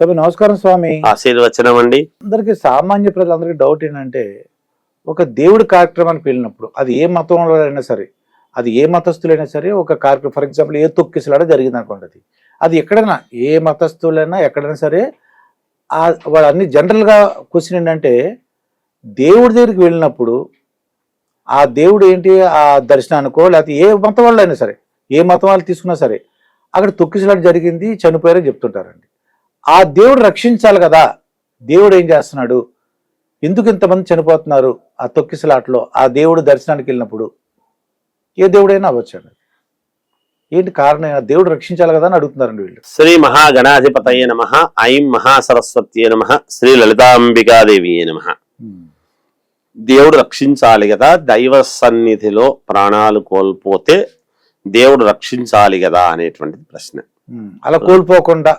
స్వామి నమస్కారం స్వామి. ఆశీర్వచనం అండి అందరికి సామాన్య ప్రజలందరికీ డౌట్ ఏంటంటే ఒక దేవుడి కార్యక్రమానికి వెళ్ళినప్పుడు అది ఏ మతంలో అయినా సరే అది ఏ మతస్థులైనా సరే ఒక కార్యక్రమం ఫర్ ఎగ్జాంపుల్ ఏ తొక్కిసలాడ జరిగింది అనుకోండి అది. అది ఎక్కడైనా ఏ మతస్థులైనా ఎక్కడైనా సరే వాడు అన్ని జనరల్గా క్వశ్చన్ ఏంటంటే దేవుడి దగ్గరికి వెళ్ళినప్పుడు ఆ దేవుడు ఏంటి ఆ దర్శనానికో లేకపోతే ఏ మతం వాళ్ళు అయినా సరే ఏ మతం వాళ్ళు తీసుకున్నా సరే అక్కడ తొక్కిసలాట జరిగింది చనిపోయారని చెప్తుంటారండి. ఆ దేవుడు రక్షించాలి కదా. దేవుడు ఏం చేస్తున్నాడు? ఎందుకు ఇంతమంది చనిపోతున్నారు ఆ తొక్కిసలాటలో? ఆ దేవుడు దర్శనానికి వెళ్ళినప్పుడు ఏ దేవుడైనా అవ్వచ్చండి. ఏంటి కారణం? దేవుడు రక్షించాలి కదా అని అడుగుతున్నారండి వీళ్ళు. శ్రీ మహాగణాధిపతయ నమ ఐం మహాసరస్వత్యే నమ శ్రీ లలితాంబికాదేవి నమ. దేవుడు రక్షించాలి కదా దైవ సన్నిధిలో ప్రాణాలు కోల్పోతే దేవుడు రక్షించాలి కదా అనేటువంటిది ప్రశ్న. అలా కోల్పోకుండా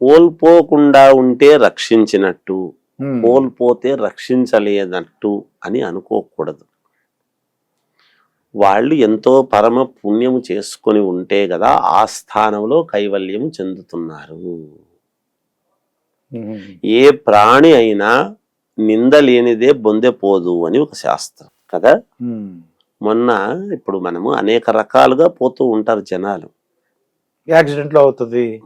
కోల్పోకుండా ఉంటే రక్షించినట్టు కోల్పోతే రక్షించలేనట్టు అని అనుకోకూడదు. వాళ్ళు ఎంతో పరమ పుణ్యము చేసుకొని ఉంటే కదా ఆ స్థానంలో కైవల్యము చెందుతున్నారు. ఏ ప్రాణి అయినా నింద లేనిదే బొందెపోదు అని ఒక శాస్త్రం. కదా. మొన్న ఇప్పుడు మనము అనేక రకాలుగా పోతూ ఉంటారు జనాలు. యాక్సిడెంట్లో అవుతుంది.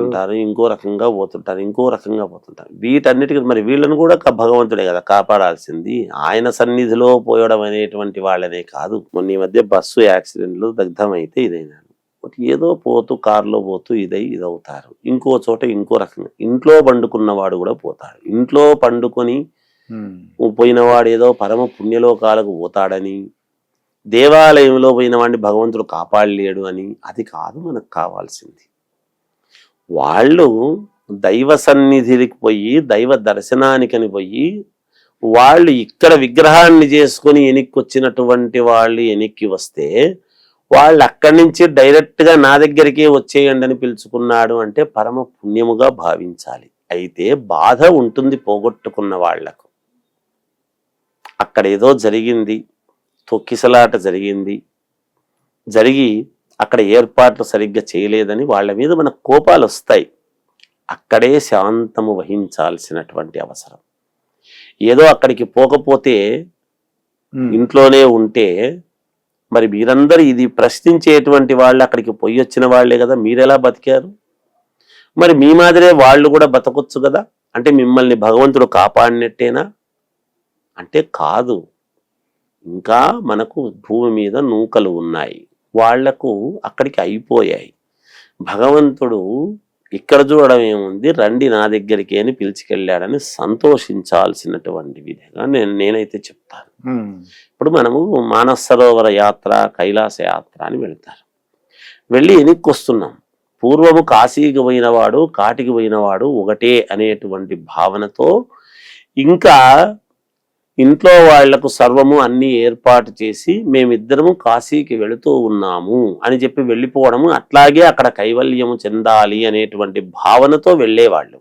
పోతుంటారు ఇంకో రకంగా పోతుంటారు ఇంకో రకంగా పోతుంటారు. వీటన్నిటికీ మరి వీళ్ళని కూడా క- భగవంతుడే కదా కాపాడాల్సింది. ఆయన సన్నిధిలో పోయడం అనేటువంటి వాళ్ళనే కాదు. మొన్న ఈ మధ్య బస్సు యాక్సిడెంట్లు దగ్ధమైతే ఇదైనా ఏదో పోతూ కారులో పోతూ ఇదై ఇదవుతారు. ఇంకో చోట ఇంకో రకంగా. ఇంట్లో పండుకున్నవాడు కూడా పోతాడు. ఇంట్లో పండుకొని పోయినవాడు ఏదో పరమ పుణ్యలోకాలకు పోతాడని దేవాలయంలో పోయిన వాడిని భగవంతుడు కాపాడలేడు అని అది కాదు మనకు కావాల్సింది. వాళ్ళు దైవ సన్నిధికి పోయి దైవ దర్శనానికని పోయి వాళ్ళు ఇక్కడ విగ్రహాన్ని చేసుకొని వెనక్కి వచ్చినటువంటి వాళ్ళు వెనక్కి వస్తే వాళ్ళు అక్కడి నుంచి డైరెక్ట్గా నా దగ్గరికే వచ్చేయండి అని పిలుచుకున్నాడు అంటే పరమ పుణ్యముగా భావించాలి. అయితే బాధ ఉంటుంది పోగొట్టుకున్న వాళ్ళకు. అక్కడ ఏదో జరిగింది. తొక్కిసలాట జరిగింది. జరిగి అక్కడ ఏర్పాట్లు సరిగ్గా చేయలేదని వాళ్ళ మీద మన కోపాలు వస్తాయి. అక్కడే శాంతము వహించాల్సినటువంటి అవసరం. ఏదో అక్కడికి పోకపోతే ఇంట్లోనే ఉంటే మరి మీరందరూ ఇది ప్రశ్నించేటువంటి వాళ్ళు అక్కడికి పోయి వచ్చిన వాళ్ళే కదా మీరెలా బతికారు? మరి మీ మాదిరే వాళ్ళు కూడా బతకొచ్చు కదా? అంటే మిమ్మల్ని భగవంతుడు కాపాడినట్టేనా? అంటే కాదు. ఇంకా మనకు భూమి మీద నూకలు ఉన్నాయి. వాళ్ళకు అక్కడికి అయిపోయాయి. భగవంతుడు ఇక్కడ చూడడం ఏముంది? రండి నా దగ్గరికి అని పిలిచికెళ్ళాడని సంతోషించాల్సినటువంటి విధంగా నేను నేనైతే చెప్తాను. ఇప్పుడు మనము మానస సరోవర యాత్ర కైలాస యాత్ర అని వెళ్తారు. వెళ్ళి వెనక్కి వస్తున్నాం పూర్వము కాశీకి పోయినవాడు కాటికి పోయినవాడు ఒకటే అనేటువంటి భావనతో ఇంకా ఇంట్లో వాళ్ళకు సర్వము అన్ని ఏర్పాటు చేసి మేమిద్దరము కాశీకి వెళుతూ ఉన్నాము అని చెప్పి వెళ్ళిపోవడము అట్లాగే అక్కడ కైవల్యము చెందాలి అనేటువంటి భావనతో వెళ్ళేవాళ్ళు.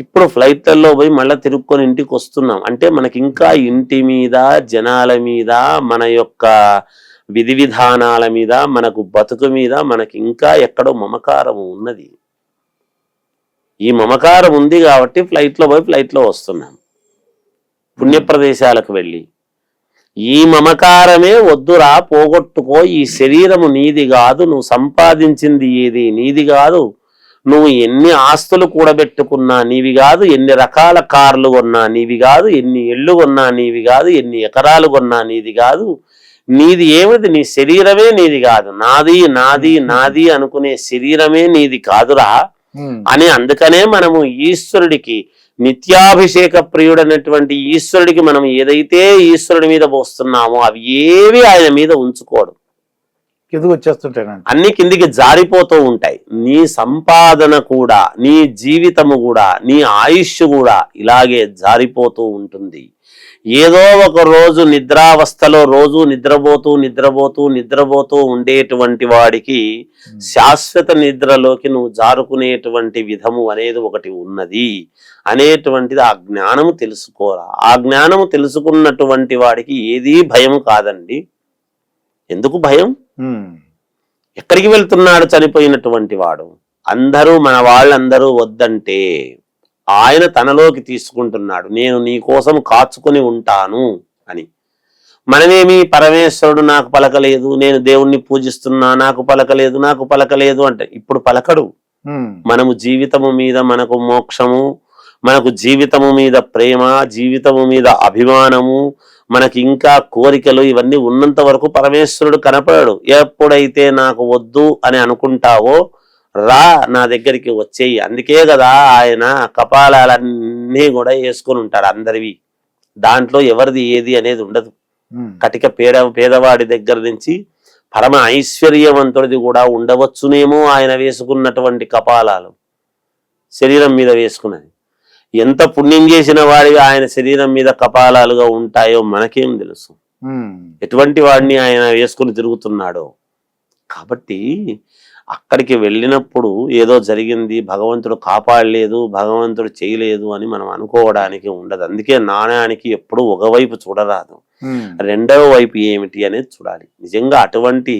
ఇప్పుడు ఫ్లైట్లలో పోయి మళ్ళీ తిరుక్కొని ఇంటికి వస్తున్నాం. అంటే మనకి ఇంకా ఇంటి మీద జనాల మీద మన యొక్క విధి విధానాల మీద మనకు బతుకు మీద మనకి ఇంకా ఎక్కడో మమకారం ఉన్నది. ఈ మమకారం ఉంది కాబట్టి ఫ్లైట్లో పోయి ఫ్లైట్లో వస్తున్నాం. పుణ్యప్రదేశాలకు వెళ్ళి ఈ మమకారమే వద్దురా పోగొట్టుకో ఈ శరీరము నీది కాదు నువ్వు సంపాదించింది ఏది నీది కాదు నువ్వు ఎన్ని ఆస్తులు కూడబెట్టుకున్నా నీవి కాదు ఎన్ని రకాల కార్లు కొన్నా నీవి కాదు ఎన్ని ఇళ్ళు కొన్నా నీవి కాదు ఎన్ని ఎకరాలు కొన్నా నీది కాదు నీది ఏమిటి నీ శరీరమే నీది కాదు నాది నాది నాది అనుకునే శరీరమే నీది కాదురా అని అందుకనే మనము ఈశ్వరుడికి నిత్యాభిషేక ప్రియుడైనటువంటి ఈశ్వరుడికి మనం ఏదైతే ఈశ్వరుడి మీద పోస్తున్నామో అవి ఏవి ఆయన మీద ఉంచుకోడు. కిందకు వచ్చేస్తుంటానండి అన్ని కిందికి జారిపోతూ ఉంటాయి. నీ సంపాదన కూడా నీ జీవితము కూడా నీ ఆయుష్ కూడా ఇలాగే జారిపోతూ ఉంటుంది. ఏదో ఒక రోజు నిద్రావస్థలో రోజు నిద్రపోతూ నిద్రపోతూ నిద్రపోతూ ఉండేటువంటి వాడికి శాశ్వత నిద్రలోకి నువ్వు జారుకునేటువంటి విధము అనేది ఒకటి ఉన్నది అనేటువంటిది ఆ జ్ఞానము తెలుసుకోరా? ఆ జ్ఞానము తెలుసుకున్నటువంటి వాడికి ఏదీ భయం కాదండి. ఎందుకు భయం? ఎక్కడికి వెళ్తున్నాడు చనిపోయినటువంటి వాడు? అందరూ మన వాళ్ళందరూ వద్దంటే ఆయన తనలోకి తీసుకుంటున్నాడు. నేను నీ కోసం కాచుకొని ఉంటాను అని. మనమేమి పరమేశ్వరుడు నాకు పలకలేదు నేను దేవుణ్ణి పూజిస్తున్నా నాకు పలకలేదు నాకు పలకలేదు అంటే ఇప్పుడు పలకడు. మనము జీవితము మీద మనకు మోక్షము మనకు జీవితము మీద ప్రేమ జీవితము మీద అభిమానము మనకి ఇంకా కోరికలు ఇవన్నీ ఉన్నంత వరకు పరమేశ్వరుడు కనపడాడు. ఎప్పుడైతే నాకు వద్దు అని అనుకుంటావో రా నా దగ్గరికి వచ్చేయి. అందుకే కదా ఆయన కపాలాలన్నీ కూడా వేసుకొని ఉంటాడు అందరివి. దాంట్లో ఎవరిది ఏది అనేది ఉండదు. కటిక పేద పేదవాడి దగ్గర నుంచి పరమ ఐశ్వర్యవంతుడిది కూడా ఉండవచ్చునేమో ఆయన వేసుకున్నటువంటి కపాలాలు. శరీరం మీద వేసుకున్నది. ఎంత పుణ్యం చేసిన వాడిగా ఆయన శరీరం మీద కపాలాలుగా ఉంటాయో మనకేం తెలుసు. ఎటువంటి వాడిని ఆయన వేసుకుని తిరుగుతున్నాడో. కాబట్టి అక్కడికి వెళ్ళినప్పుడు ఏదో జరిగింది భగవంతుడు కాపాడలేదు భగవంతుడు చేయలేదు అని మనం అనుకోవడానికి ఉండదు. అందుకే నాణ్యానికి ఎప్పుడూ ఒకవైపు చూడరాదు. రెండవ వైపు ఏమిటి అనేది చూడాలి. నిజంగా అటువంటి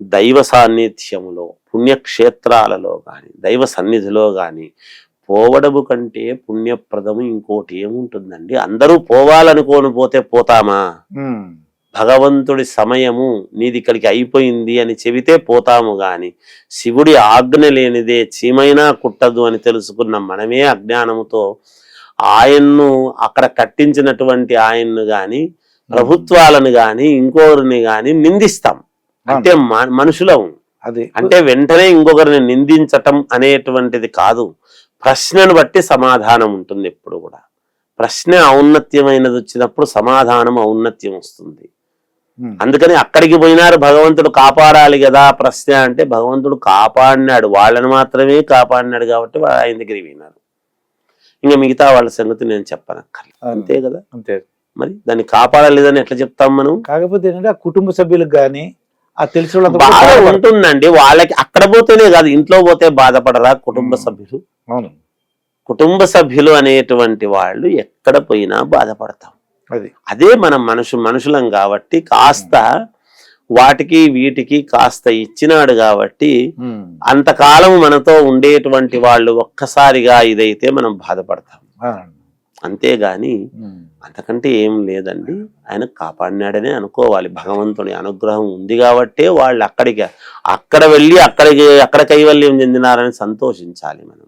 దైవ సాన్నిధ్యములో పుణ్యక్షేత్రాలలో కానీ దైవ సన్నిధిలో కానీ పోవడము కంటే పుణ్యప్రదము ఇంకోటి ఏముంటుందండి? అందరూ పోవాలనుకోని పోతే పోతామా? భగవంతుడి సమయము నీది ఇక్కడికి అయిపోయింది అని చెబితే పోతాము గాని శివుడి ఆజ్ఞ లేనిదే చీమైనా కుట్టదు అని తెలుసుకున్న మనమే అజ్ఞానముతో ఆయన్ను అక్కడ కట్టించినటువంటి ఆయన్ను గాని ప్రభుత్వాలను గాని ఇంకొకరిని గాని నిందిస్తాం. అంటే మనుషులం. అది. అంటే వెంటనే ఇంకొకరిని నిందించటం అనేటువంటిది కాదు. ప్రశ్నను బట్టి సమాధానం ఉంటుంది ఎప్పుడు కూడా. ప్రశ్న ఔన్నత్యమైనది వచ్చినప్పుడు సమాధానం ఔన్నత్యం వస్తుంది. అందుకని అక్కడికి పోయినారు భగవంతుడు కాపాడాలి కదా ప్రశ్న అంటే భగవంతుడు కాపాడినాడు వాళ్ళని మాత్రమే కాపాడినాడు కాబట్టి వాళ్ళు ఆయన దగ్గరికి పోయినారు. ఇంకా మిగతా వాళ్ళ సంగతి నేను చెప్పనక్కర్లేదు. అంతే కదా? అంతే. మరి దాన్ని కాపాడలేదని ఎట్లా చెప్తాం మనం? కాకపోతే ఏంటంటే ఆ కుటుంబ సభ్యులకు కానీ ఆ తెలిసిన బాధ. ఉంటుందండి. వాళ్ళకి అక్కడ పోతేనే కాదు ఇంట్లో పోతే బాధపడరా కుటుంబ. సభ్యులు? అవును. కుటుంబ సభ్యులు అనేటువంటి వాళ్ళు ఎక్కడ పోయినా బాధపడతాం. అది. అదే మనం మనుషు మనుషులం కాబట్టి కాస్త వాటికి వీటికి కాస్త ఇచ్చినాడు కాబట్టి అంతకాలం మనతో ఉండేటువంటి వాళ్ళు ఒక్కసారిగా ఇదైతే మనం బాధపడతాం. అంతేగాని అంతకంటే ఏం లేదండి. ఆయన కాపాడినాడనే అనుకోవాలి. భగవంతుని అనుగ్రహం ఉంది కాబట్టే వాళ్ళు అక్కడికి అక్కడ వెళ్ళి అక్కడికి అక్కడ కైవల్యం చెందినారని సంతోషించాలి మనం.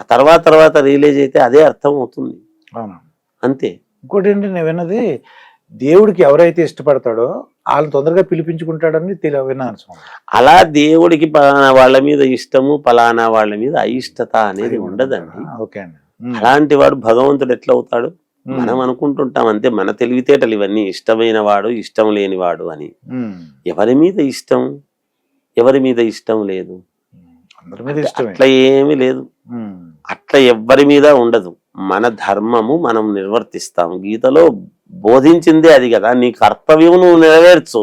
ఆ తర్వాత తర్వాత రిలీజ్ అయితే అదే అర్థం అవుతుంది అంతే. ఇంకోటి ఏంటి నేను విన్నది దేవుడికి ఎవరైతే ఇష్టపడతాడో వాళ్ళని తొందరగా పిలిపించుకుంటాడని విన్నాను అలా దేవుడికి పలానా వాళ్ళ మీద ఇష్టము పలానా వాళ్ళ మీద అయిష్టత అనేది ఉండదండి. ఓకే అండి. అలాంటి వాడు భగవంతుడు ఎట్లా అవుతాడు మనం అనుకుంటుంటాం అంతే. మన తెలివితేటలు ఇవన్నీ ఇష్టమైన వాడు ఇష్టం లేని వాడు అని. ఎవరి మీద ఇష్టం? ఎవరి మీద ఇష్టం లేదు. అట్లా ఏమీ లేదు. అట్లా ఎవ్వరి మీద ఉండదు. మన ధర్మము మనం నిర్వర్తిస్తాం గీతలో బోధించిందే అది కదా. నీ కర్తవ్యం నువ్వు నెరవేర్చు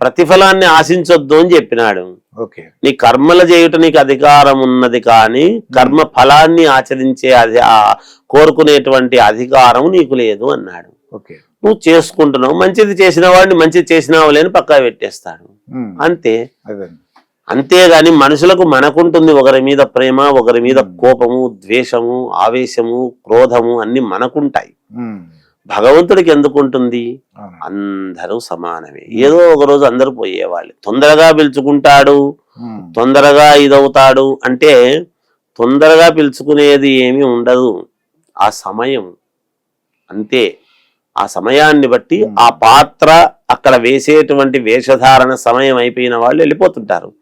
ప్రతిఫలాన్ని ఆశించొద్దు అని చెప్పినాడు. నీ కర్మలు చేయుట నీకు అధికారం ఉన్నది కానీ కర్మ ఫలాన్ని ఆచరించే అది ఆ కోరుకునేటువంటి అధికారం నీకు లేదు అన్నాడు. నువ్వు చేసుకుంటున్నావు. మంచిది చేసిన వాడిని మంచిది చేసినావు లేని పక్కా పెట్టేస్తాడు. అంతే. అంతేగాని మనుషులకు మనకుంటుంది ఒకరి మీద ప్రేమ ఒకరి మీద కోపము ద్వేషము ఆవేశము క్రోధము అన్ని మనకుంటాయి. భగవంతుడికి ఎందుకు ఉంటుంది? అవును. అందరూ సమానమే. ఏదో ఒక రోజు అందరూ పోయేవాళ్ళు. తొందరగా పిలుచుకుంటాడు తొందరగా ఇదవుతాడు అంటే తొందరగా పిలుచుకునేది ఏమీ ఉండదు. ఆ సమయం. అంతే. ఆ సమయాన్ని బట్టి ఆ పాత్ర అక్కడ వేసేటువంటి వేషధారణ సమయం అయిపోయిన వాళ్ళు వెళ్ళిపోతుంటారు.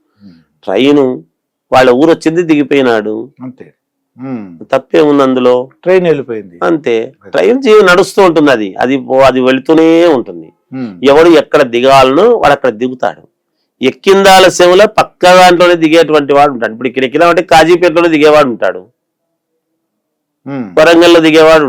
ట్రైను వాళ్ళ ఊరు వచ్చింది దిగిపోయినాడు. అంతే. ఉమ్, తప్పేముంది అందులో? ట్రైన్ వెళ్ళిపోయింది. అంతే. ట్రైన్ జీవి నడుస్తూ ఉంటుంది అది. అది అది వెళుతూనే ఉంటుంది. ఎవడు ఎక్కడ దిగాలనో వాడు అక్కడ దిగుతాడు. ఎక్కిందాల సేవలో పక్క దాంట్లోనే దిగేటువంటి వాడు ఉంటాడు. ఇప్పుడు ఇక్కడ ఎక్కినామంటే కాజీపేటలోనే దిగేవాడు ఉంటాడు. వరంగల్లో దిగేవాడు